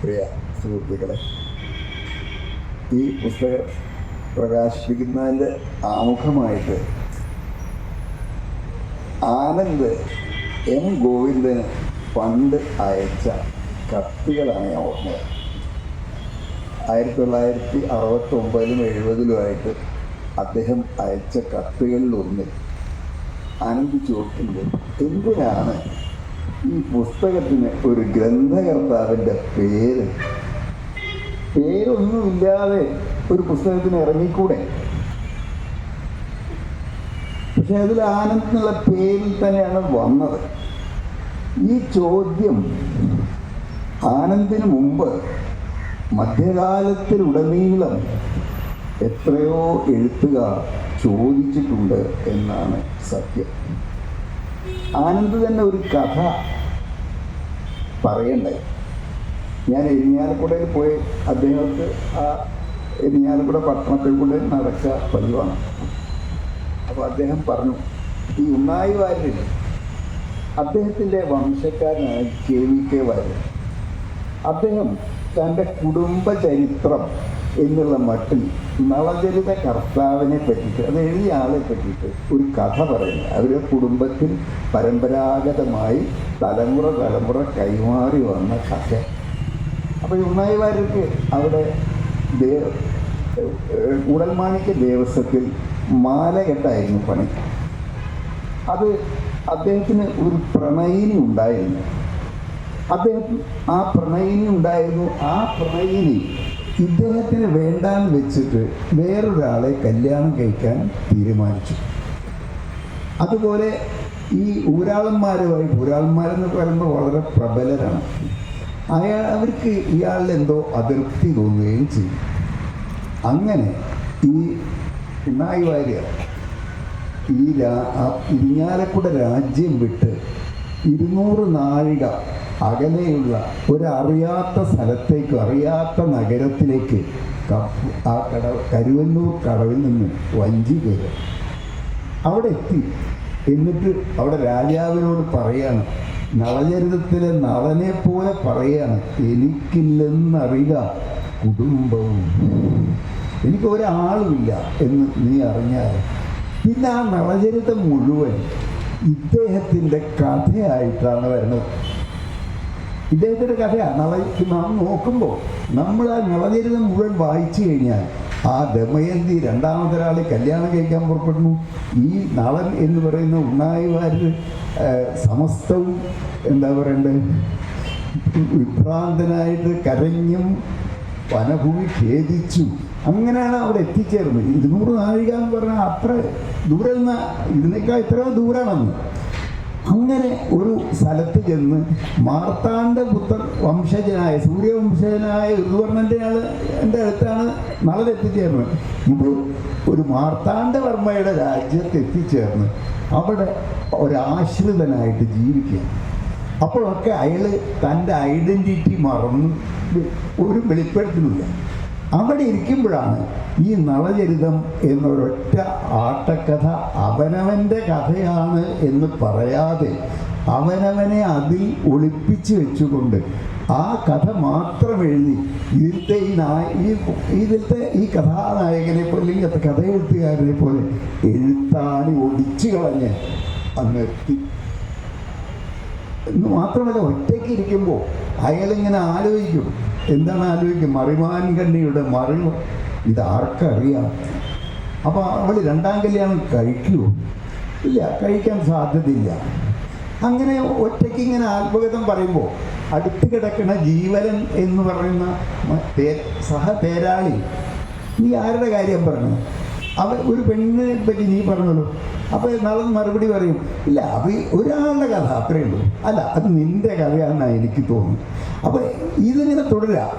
പ്രിയ സുഹൃത്തുക്കളെ ഈ പുസ്തകം പ്രകാശിപ്പിക്കുന്നതിൻ്റെ ആമുഖമായിട്ട് ആനന്ദ് എം ഗോവിന്ദന് പണ്ട് അയച്ച കത്തുകളാണ് ഞാൻ ഓർമ്മ. ആയിരത്തി തൊള്ളായിരത്തി അറുപത്തി ഒമ്പതിലും എഴുപതിലുമായിട്ട് അദ്ദേഹം അയച്ച കത്തുകളിലൊന്നിൽ ആനന്ദ് ചോദിക്കുന്നത് എന്തിനാണ് ഈ പുസ്തകത്തിന് ഒരു ഗ്രന്ഥകർത്താവിന്റെ പേര്? പേരൊന്നുമില്ലാതെ ഒരു പുസ്തകത്തിന് ഇറങ്ങിക്കൂടെ? പക്ഷെ ആനന്ദ് എന്നുള്ള പേരിൽ തന്നെയാണ് വന്നത്. ഈ ചോദ്യം ആനന്ദിന് മുമ്പ് മധ്യകാലത്തിലുടനീളം എത്രയോ എഴുത്തുകാർ ചോദിച്ചിട്ടുണ്ട് എന്നാണ് സത്യം. ആനന്ദ് തന്നെ ഒരു കഥ പറയണ്ടേ ഞാൻ എരിഞ്ഞാലക്കുടയിൽ പോയി അദ്ദേഹത്തെ ആ എരിഞ്ഞാലക്കുട പട്ടണത്തിൽ കൂടെ നടക്കുക പതിവാണ്. അപ്പോൾ അദ്ദേഹം പറഞ്ഞു ഈ ഉണ്ണായി വാര്യർ അദ്ദേഹത്തിന്റെ വംശക്കാരനാണ് കെ വി കെ വാര്യർ അദ്ദേഹം തന്റെ കുടുംബ ചരിത്രം എന്നുള്ള മട്ടിൽ നളചരിത കർത്താവിനെ പറ്റിയിട്ട് അത് എഴുതിയ ആളെ പറ്റിയിട്ട് ഒരു കഥ പറയുന്നത് അവരുടെ കുടുംബത്തിൽ പരമ്പരാഗതമായി തലമുറ തലമുറ കൈമാറി വന്ന കഥ. അപ്പോൾ ഉണ്ണായി വാര്യർക്ക് അവിടെ ദേവ കൂടൽമാണിക്യ ദേവസ്വത്തിൽ മാലകെട്ടായിരുന്നു പണി? അത് അദ്ദേഹത്തിന് ഒരു പ്രണയിനി ഉണ്ടായിരുന്നു. അദ്ദേഹം ആ പ്രണയിനി ഉണ്ടായിരുന്നു. ആ പ്രണയിനി ഇദ്ദേഹത്തിന് വേണ്ടാന്ന് വെച്ചിട്ട് വേറൊരാളെ കല്യാണം കഴിക്കാൻ തീരുമാനിച്ചു. അതുപോലെ ഈ ഊരാളന്മാരുമായി ഊരാളന്മാരെന്ന് പറയുമ്പോൾ വളരെ പ്രബലരാണ്. അയാൾ അവർക്ക് ഇയാളിലെന്തോ അതിർത്തി തോന്നുകയും ചെയ്യും. അങ്ങനെ ഈ പിണറായി വാര്യർ ഈ രാ ഇരിങ്ങാലക്കുട രാജ്യം വിട്ട് ഇരുന്നൂറ് നാഴിക അകലെയുള്ള ഒരറിയാത്ത സ്ഥലത്തേക്ക് അറിയാത്ത നഗരത്തിലേക്ക് ആ കട കരുവന്നൂർ കടവിൽ നിന്ന് വഞ്ചി കയറും. അവിടെ എത്തി. എന്നിട്ട് അവിടെ രാജാവിനോട് പറയാണ് നളചരിതത്തിലെ നളനെ പോലെ പറയാണ് എനിക്കില്ലെന്നറിയുക കുടുംബവും. എനിക്ക് ഒരാളുമില്ല എന്ന് നീ അറിഞ്ഞാൽ പിന്നെ ആ നളചരിതം മുഴുവൻ ഇദ്ദേഹത്തിന്റെ കഥയായിട്ടാണ് വരുന്നത്. ഇദ്ദേഹത്തിന്റെ കഥയാണ് നള നാം നോക്കുമ്പോൾ നമ്മൾ ആ നളചരിതം മുഴുവൻ വായിച്ചു കഴിഞ്ഞാൽ ആ ദമയന്തി രണ്ടാമതൊരാളെ കല്യാണം കഴിക്കാൻ പുറപ്പെടുന്നു. ഈ നളൻ എന്ന് പറയുന്ന ഉണ്ണായിവാര് സമസ്തവും എന്താ പറയണ്ടത്? വിഭ്രാന്തനായിട്ട് കരഞ്ഞും വനഭൂമി ഖേദിച്ചു അങ്ങനെയാണ് അവിടെ എത്തിച്ചേർന്നത്. ഇരുന്നൂറ് നാഴിക എന്ന് പറഞ്ഞാൽ അത്ര ദൂരെ നിന്ന് ഇതിനേക്കാൾ ഇത്രയോ ദൂരമാണെന്ന് അങ്ങനെ ഒരു സ്ഥലത്ത് ചെന്ന് മാർത്താണ്ഡ പുത്രൻ വംശജനായ സൂര്യവംശജനായ ഋതുവർണന്റെ ആൾ എന്റെ അടുത്താണ് നാളെ എത്തിച്ചേർന്നത്. ഇത് ഒരു മാർത്താണ്ഡവർമ്മയുടെ രാജ്യത്ത് എത്തിച്ചേർന്ന് അവിടെ ഒരാശ്രിതനായിട്ട് ജീവിക്കുക. അപ്പോഴൊക്കെ അയാൾ തന്റെ ഐഡന്റിറ്റി മറന്ന് ഒരു വെളിപ്പെടുത്തുന്നില്ല അവിടെ ഇരിക്കുമ്പോഴാണ് ഈ നളചരിതം എന്നൊരൊറ്റ ആട്ടക്കഥ അവനവന്റെ കഥയാണ് എന്ന് പറയാതെ അവനവനെ അതിൽ ഒളിപ്പിച്ച് വെച്ചുകൊണ്ട് ആ കഥ മാത്രം എഴുതി ഇതിലത്തെ ഈ നായ ഈ ഇതിലത്തെ ഈ കഥാനായകനെ പോലെ അല്ലെങ്കിൽ കഥ എഴുത്തുകാരനെ പോലെ എഴുത്താണി ഒടിച്ചു കളഞ്ഞ് അങ്ങ് എത്തി എന്ന് മാത്രമല്ല ഒറ്റയ്ക്ക് ഇരിക്കുമ്പോൾ അയാളിങ്ങനെ ആലോചിക്കും എന്താണ് ആലോചിക്കുക? മറിമാൻ കണ്ണിയുടെ മറിവ് ഇത് ആർക്കറിയാം? അപ്പോൾ അവൾ രണ്ടാം കല്യാണം കഴിക്കുമോ ഇല്ല കഴിക്കാൻ സാധ്യതയില്ല. അങ്ങനെ ഒറ്റയ്ക്ക് ഇങ്ങനെ ആത്മഗതം പറയുമ്പോൾ അടുത്ത് കിടക്കുന്ന ജീവനൻ എന്ന് പറയുന്ന സഹതേരാളി നീ ആരുടെ കാര്യം പറഞ്ഞു? അവ ഒരു പെണ്ണിനെ പറ്റി നീ പറഞ്ഞല്ലോ അപ്പോൾ നളൻ മറുപടി പറയും ഇല്ല അത് ഒരാളുടെ കഥ അത്രയേ ഉള്ളൂ. അല്ല അത് നിന്റെ കഥയാണെന്നാണ് എനിക്ക് തോന്നുന്നു അപ്പോൾ ഇതിങ്ങനെ തുടരുക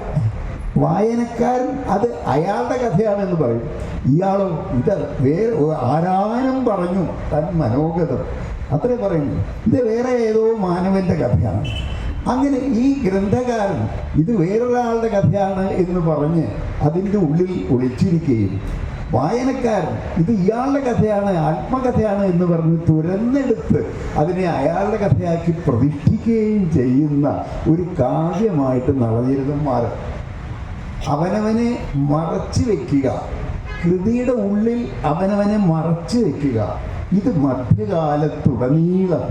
വായനക്കാരൻ അത് അയാളുടെ കഥയാണെന്ന് പറയും. ഇയാളോ ഇത് വേറെ ആരാനും പറഞ്ഞു. തൻ മനോഗതം. അത്രേ പറയുന്നു. ഇത് വേറെ ഏതോ മാനവന്റെ കഥയാണ്. അങ്ങനെ ഈ ഗ്രന്ഥകാരൻ ഇത് വേറൊരാളുടെ കഥയാണ് എന്ന് പറഞ്ഞ് അതിന്റെ ഉള്ളിൽ ഒളിച്ചിരിക്കുകയും വായനക്കാരൻ. ഇത് ഇയാളുടെ കഥയാണ് ആത്മകഥയാണ് എന്ന് പറഞ്ഞ് തുരന്നെടുത്ത് അതിനെ അയാളുടെ കഥയാക്കി പ്രതിഷ്ഠിക്കുകയും ചെയ്യുന്ന ഒരു കാവ്യമായിട്ട് നളചരിതം മാറും അവനവനെ മറച്ചു വെക്കുക. കൃതിയുടെ ഉള്ളിൽ അവനവനെ മറച്ചു വെക്കുക. ഇത് മധ്യകാലത്തുടനീളം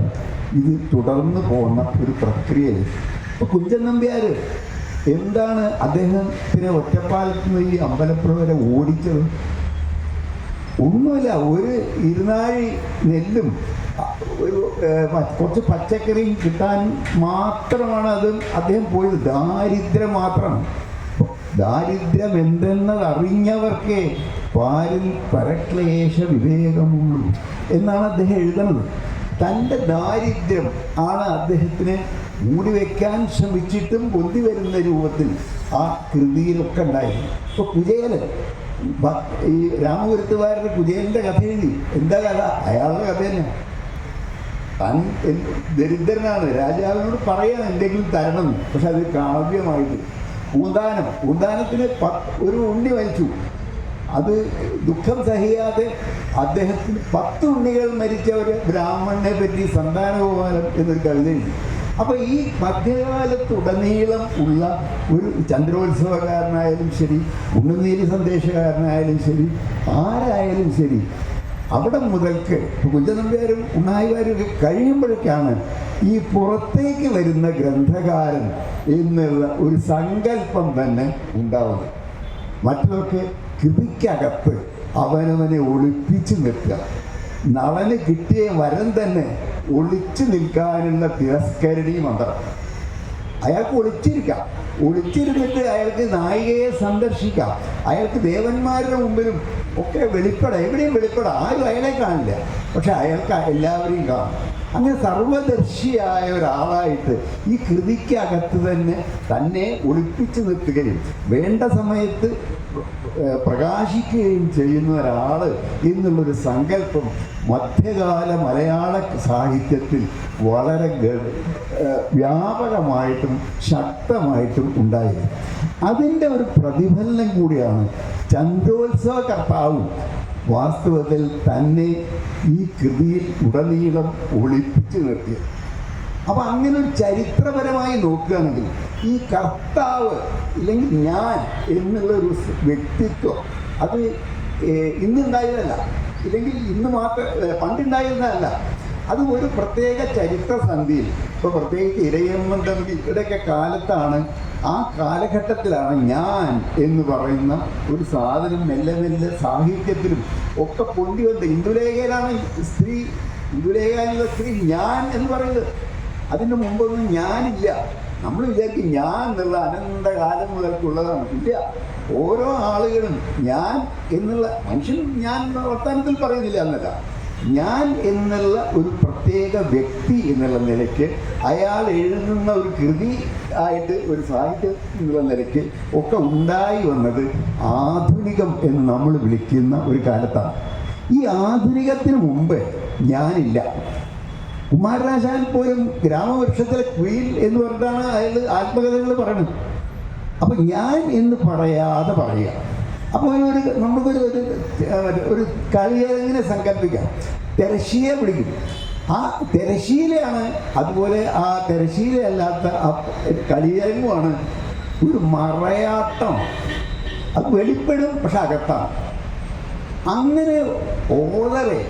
ഇത് തുടർന്നു പോകുന്ന ഒരു പ്രക്രിയയിൽ ഇപ്പൊ കുഞ്ചൻ നമ്പ്യാർ എന്താണ് അദ്ദേഹത്തിനെ ഒറ്റപ്പാലത്ത് നിന്ന് ഈ അമ്പലപ്പുഴ വരെ ഓടിച്ചത്? ഒന്നുമില്ല ഒരു ഇരുനാഴി നെല്ലും കുറച്ച് പച്ചക്കറിയും കിട്ടാൻ മാത്രമാണ് അത് അദ്ദേഹം പോയത്. ദാരിദ്ര്യം മാത്രം. ദാരിദ്ര്യം എന്തെന്നത് അറിഞ്ഞവർക്കേ പാലിൽ പരക്ലേശ വിവേകമുള്ളൂ എന്നാണ് അദ്ദേഹം എഴുതുന്നത്. തന്റെ ദാരിദ്ര്യം ആണ് അദ്ദേഹത്തിന് മൂടി വയ്ക്കാൻ ശ്രമിച്ചിട്ടും പൊന്തി വരുന്ന രൂപത്തിൽ ആ കൃതിയിലൊക്കെ ഉണ്ടായിരുന്നു ഇപ്പോൾ കുചേലൻ ഈ രാമപുരത്തുകാരുടെ കുചേലന്റെ കഥ എഴുതി. എന്താ കഥ അയാളുടെ കഥ തന്നെ താൻ ദരിദ്രനാണ്. രാജാവിനോട് പറയാൻ എന്തെങ്കിലും തരണം. പക്ഷെ അത് കാവ്യമായിട്ട്. പൂന്താനം. പൂന്താനത്തിന് ഒരു ഉണ്ണി വലിച്ചു. അത് ദുഃഖം സഹിയാതെ അദ്ദേഹത്തിന് പത്ത് ഉണ്ണികൾ മരിച്ച ഒരു ബ്രാഹ്മണനെ പറ്റി സന്താനഗോപാലം എന്നൊരു കവിത എഴുതി. അപ്പോൾ ഈ മധ്യകാലത്തുടനീളം ഉള്ള ഒരു ചന്ദ്രോത്സവകാരനായാലും ശരി ഉണ്ണുനീരി സന്ദേശകാരനായാലും ശരി ആരായാലും ശരി അവിടെ മുതൽക്ക് കുഞ്ചനമ്പ്യാരും ഉണ്ണായിവാരും ഒക്കെ കഴിയുമ്പോഴേക്കാണ് ഈ പുറത്തേക്ക് വരുന്ന ഗ്രന്ഥകാരൻ എന്നുള്ള ഒരു സങ്കല്പം തന്നെ ഉണ്ടാവുന്നത്. മറ്റൊക്കെ കൃതിക്കകത്ത് അവനവനെ ഒളിപ്പിച്ച് നിൽക്കുക നളന് കിട്ടിയ വരം തന്നെ ഒളിച്ചു നിൽക്കാനുള്ള തിരസ്കരണീ മന്ത്രം. അയാൾക്ക് ഒളിച്ചിരിക്കാം. ഒളിച്ചിരുന്നിട്ട് അയാൾക്ക് നായികയെ സന്ദർശിക്കാം. അയാൾക്ക് ദേവന്മാരുടെ മുമ്പിലും ഒക്കെ വെളിപ്പെടാം. എവിടെയും വെളിപ്പെടാം. ആരും അയാളെ കാണില്ല. പക്ഷെ അയാൾക്ക് എല്ലാവരെയും കാണും. അങ്ങനെ സർവദർശിയായ ഒരാളായിട്ട് ഈ കൃതിക്കകത്ത് തന്നെ തന്നെ ഒളിപ്പിച്ചു നിർത്തുകയും വേണ്ട സമയത്ത് പ്രകാശിക്കുകയും ചെയ്യുന്ന ഒരാൾ എന്നുള്ളൊരു സങ്കല്പം മധ്യകാല മലയാള സാഹിത്യത്തിൽ വളരെ വ്യാപകമായിട്ടും ശക്തമായിട്ടും ഉണ്ടായിരുന്നു. അതിന്റെ ഒരു പ്രതിഫലനം കൂടിയാണ് ചന്ദ്രോത്സവ കർത്താവ് വാസ്തവത്തിൽ തന്നെ ഈ കൃതിയിൽ ഉടനീളം ഒളിപ്പിച്ചു നിർത്തിയത്. അപ്പൊ അങ്ങനെ ഒരു ചരിത്രപരമായി നോക്കുകയാണെങ്കിൽ ഈ കർത്താവ് ഇല്ലെങ്കിൽ ഞാൻ എന്നുള്ള ഒരു വ്യക്തിത്വം അത് ഇന്നുണ്ടായതല്ല. ഇല്ലെങ്കിൽ ഇന്ന് മാത്രം പണ്ടുണ്ടായിരുന്നതല്ല അത് ഒരു പ്രത്യേക ചരിത്ര സന്ധിയിൽ ഇപ്പോൾ പ്രത്യേകിച്ച് ഇരയമ്മൻ തമ്പിയുടെയൊക്കെ കാലത്താണ് ആ കാലഘട്ടത്തിലാണ് ഞാൻ എന്ന് പറയുന്ന ഒരു സാധനം മെല്ലെ മെല്ലെ സാഹിത്യത്തിലും ഒക്കെ പൊന്തി വന്നത് ഇന്ദുലേഖയിലാണ് സ്ത്രീ ഇന്ദുലേഖ എന്നുള്ള സ്ത്രീ ഞാൻ എന്ന് പറയുന്നത്. അതിന് മുമ്പൊന്നും ഞാനില്ല. നമ്മൾ വിചാരിക്കും ഞാൻ എന്നുള്ള അനന്തകാലം മുതൽക്കുള്ളതാണ്. ഇല്ല. ഓരോ ആളുകളും ഞാൻ എന്നുള്ള മനുഷ്യൻ ഞാൻ വർത്തമാനത്തിൽ പറയുന്നില്ല എന്നല്ല. ഞാൻ എന്നുള്ള ഒരു പ്രത്യേക വ്യക്തി എന്നുള്ള നിലയ്ക്ക് അയാൾ എഴുതുന്ന ഒരു കൃതി ആയിട്ട് ഒരു സാഹിത്യം എന്നുള്ള നിലയ്ക്ക് ഒക്കെ ഉണ്ടായി വന്നത് ആധുനികം എന്ന് നമ്മൾ വിളിക്കുന്ന ഒരു കാലത്താണ്. ഈ ആധുനികത്തിന് മുമ്പ് ഞാനില്ല. കുമാരനാശാൻ പോലും ഗ്രാമവൃക്ഷത്തിലെ ക്വീൻ എന്ന് പറഞ്ഞിട്ടാണ് അയാൾ ആത്മകഥകൾ പറയുന്നത്. അപ്പം ഞാൻ എന്ന് പറയാതെ പറയുക. അപ്പോൾ ഒരു നമുക്കൊരു ഒരു ഒരു കളിയരങ്ങിനെ സങ്കല്പിക്കാം. തിരശ്ശീല പിടിക്കും ആ തിരശ്ശീലയാണ് അതുപോലെ ആ തിരശ്ശീലയല്ലാത്ത ആ കളിയരങ്ങുമാണ് ഒരു മറയാട്ടം. അത് വെളിപ്പെടും പക്ഷെ അകത്താണ്. അങ്ങനെ ഓതറെ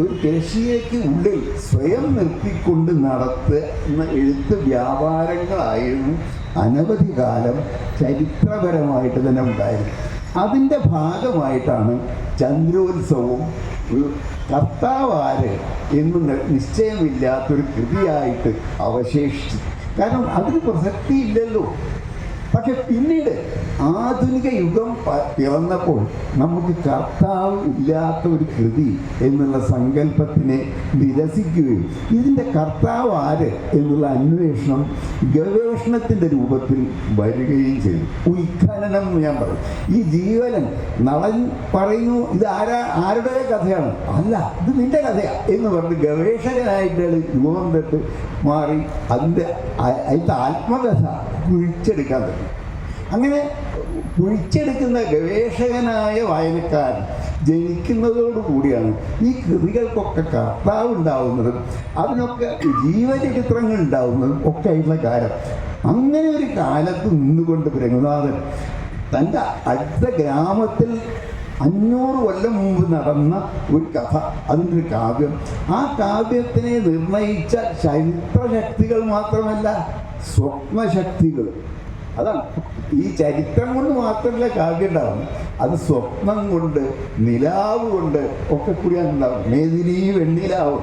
ഒരു തിരശ്ശീലയ്ക്ക് ഉള്ളിൽ സ്വയം നിർത്തിക്കൊണ്ട് നടത്തുന്ന എഴുത്ത് വ്യാപാരങ്ങളായിരുന്നു അനവധി കാലം ചരിത്രപരമായിട്ട് തന്നെ ഉണ്ടായിരുന്നു അതിന്റെ ഭാഗമായിട്ടാണ് ചന്ദ്രോത്സവവും ഒരു കർത്താവാര് എന്ന് നിശ്ചയമില്ലാത്തൊരു കൃതിയായിട്ട് അവശേഷിച്ചു. കാരണം അതിന് പ്രസക്തിയില്ലല്ലോ. പക്ഷെ പിന്നീട് ആധുനിക യുഗം പിറന്നപ്പോൾ നമുക്ക് കർത്താവ് ഇല്ലാത്ത ഒരു കൃതി എന്നുള്ള സങ്കല്പത്തിനെ വിരസിക്കുകയും ഇതിന്റെ കർത്താവ് ആര് എന്നുള്ള അന്വേഷണം ഗവേഷണത്തിന്റെ രൂപത്തിൽ വരികയും ചെയ്തു. ഉത്ഖനനം എന്ന് ഞാൻ പറയും ഈ ജീവനൻ നളൻ പറയുന്നു ഇത് ആരാ ആരുടെ കഥയാണ്? അല്ല ഇത് നിന്റെ കഥയാണ് എന്ന് പറഞ്ഞ് ഗവേഷകനായിട്ട് രൂപം തൊട്ട് മാറി അതിന്റെ അതിന്റെ ആത്മകഥ കുഴിച്ചെടുക്കാൻ തുടങ്ങി. അങ്ങനെ കുഴിച്ചെടുക്കുന്ന ഗവേഷകനായ വായനക്കാരൻ ജനിക്കുന്നതോടുകൂടിയാണ് ഈ കൃതികൾക്കൊക്കെ കർത്താവ് ഉണ്ടാവുന്നതും അതിനൊക്കെ ജീവചരിത്രങ്ങൾ ഉണ്ടാവുന്നതും ഒക്കെ ആയിട്ടുള്ള കാലം. അങ്ങനെ ഒരു കാലത്ത് നിന്നുകൊണ്ട് രഘുനാഥൻ തന്റെ അടുത്ത ഗ്രാമത്തിൽ അഞ്ഞൂറ് കൊല്ലം മുമ്പ് നടന്ന ഒരു കഥ അതിന്റെ ഒരു കാവ്യം. ആ കാവ്യത്തിനെ നിർണയിച്ച ചരിത്രശക്തികൾ മാത്രമല്ല സ്വപ്നശക്തികൾ. അതാണ്. ഈ ചരിത്രം കൊണ്ട് മാത്രമല്ല കാവ്യം ഉണ്ടാവും അത് സ്വപ്നം കൊണ്ട് നിലാവ് കൊണ്ട് ഒക്കെ കൂടിയാണ് ഉണ്ടാവും മേദിനി വെണ്ണിലാവും.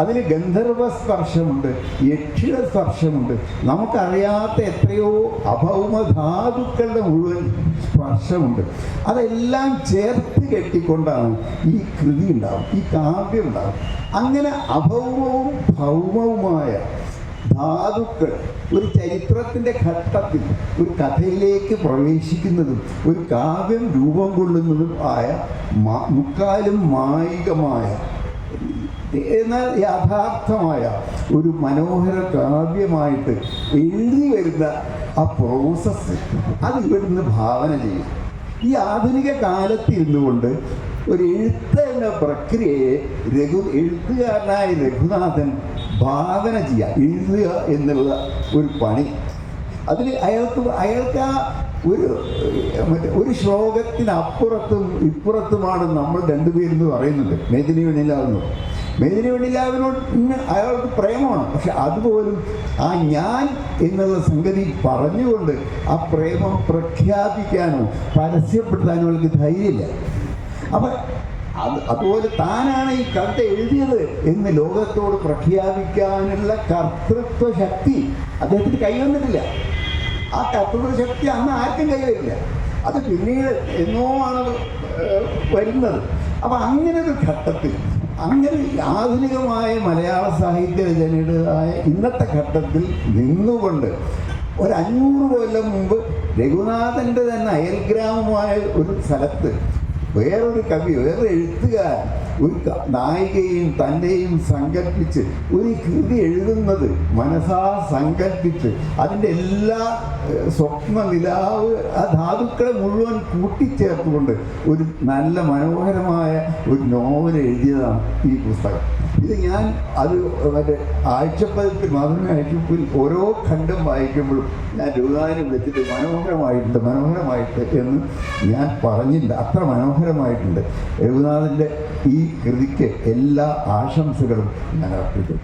അതിന് ഗന്ധർവ സ്പർശമുണ്ട് യക്ഷിണ സ്പർശമുണ്ട് നമുക്കറിയാത്ത എത്രയോ അഭൗമധാതുക്കളുടെ മുഴുവൻ സ്പർശമുണ്ട്. അതെല്ലാം ചേർത്ത് കെട്ടിക്കൊണ്ടാണ് ഈ കൃതി ഉണ്ടാവും ഈ കാവ്യം ഉണ്ടാവും അങ്ങനെ അഭൗമവും ഭൗമവുമായ ധാതുക്കൾ ഒരു ചരിത്രത്തിന്റെ ഘട്ടത്തിൽ ഒരു കഥയിലേക്ക് പ്രവേശിക്കുന്നതും ഒരു കാവ്യം രൂപം കൊള്ളുന്നതും ആയ മുക്കാലും മായികമായ എന്നാൽ യാഥാർത്ഥമായ ഒരു മനോഹര കാവ്യമായിട്ട് എഴുതി വരുന്ന ആ പ്രോസസ്സ് അത് ഇവിടുന്ന് ഭാവന ചെയ്യും. ഈ ആധുനിക കാലത്ത് ഇരുന്നുകൊണ്ട് ഒരു എഴുത്ത് എന്ന പ്രക്രിയയെ രഘു എഴുത്തുകാരനായ രഘുനാഥൻ ഭാവന ചെയ്യുക എഴുതുക എന്നുള്ള ഒരു പണി. അതിൽ അയാൾക്ക് അയാൾക്ക് ആ ഒരു ഒരു ശ്ലോകത്തിനപ്പുറത്തും ഇപ്പുറത്തുമാണ് നമ്മൾ രണ്ടുപേരെന്ന് പറയുന്നത്. മേദിനി വെണ്ണിലാവുന്നു മേദിനി വെണ്ണിലാവിനോട് അയാൾക്ക് പ്രേമമാണ്. പക്ഷെ അതുപോലും ആ ഞാൻ എന്നുള്ള സംഗതി പറഞ്ഞുകൊണ്ട് ആ പ്രേമം പ്രഖ്യാപിക്കാനോ പരസ്യപ്പെടുത്താനോ അവൾക്ക് ധൈര്യമില്ല. അപ്പം അത് അതുപോലെ താനാണ് ഈ കവിത എഴുതിയത് എന്ന് ലോകത്തോട് പ്രഖ്യാപിക്കാനുള്ള കർത്തൃത്വ ശക്തി അദ്ദേഹത്തിന് കൈവന്നിട്ടില്ല ആ കർത്തൃത്വ ശക്തി അന്ന് ആർക്കും കൈവരില്ല അത് പിന്നീട് എന്നോ ആണ് വരുന്നത്. അപ്പം അങ്ങനെ ഒരു ഘട്ടത്തിൽ അങ്ങനെ ആധുനികമായ മലയാള സാഹിത്യ രചനയുടേതായ ഇന്നത്തെ ഘട്ടത്തിൽ നിന്നുകൊണ്ട് ഒരു അഞ്ഞൂറ് കൊല്ലം മുമ്പ് രഘുനാഥന്റെ തന്നെ അയൽഗ്രാമമായ ഒരു സ്ഥലത്ത് വേറൊരു കവി വേറൊരു എഴുത്തുകാരൻ. ഒരു നായികയും തന്റെയും സങ്കല്പിച്ച് ഒരു കൃതി എഴുതുന്നത് മനസാ സങ്കല്പിച്ച് അതിന്റെ എല്ലാ സ്വപ്ന നിലാവ് ആ ധാതുക്കളെ മുഴുവൻ കൂട്ടിച്ചേർത്തുകൊണ്ട് ഒരു നല്ല മനോഹരമായ ഒരു നോവൽ എഴുതിയതാണ് ഈ പുസ്തകം. ഇത് ഞാൻ അത് മറ്റേ ആഴ്ചപ്പതിപ്പിൽ മാത്രമേ ആഴ്ചപ്പിൽ ഓരോ ഖണ്ഡം വായിക്കുമ്പോഴും ഞാൻ രൂപകാരം വെച്ചിട്ട് മനോഹരമായിട്ടുണ്ട് മനോഹരമായിട്ട് എന്ന് ഞാൻ പറഞ്ഞില്ല. അത്ര മനോഹരമായിട്ടുണ്ട്. രഘുനാഥന്റെ ഈ കൃതിക്ക് എല്ലാ ആശംസകളും ഞാൻ അർപ്പിക്കുന്നു.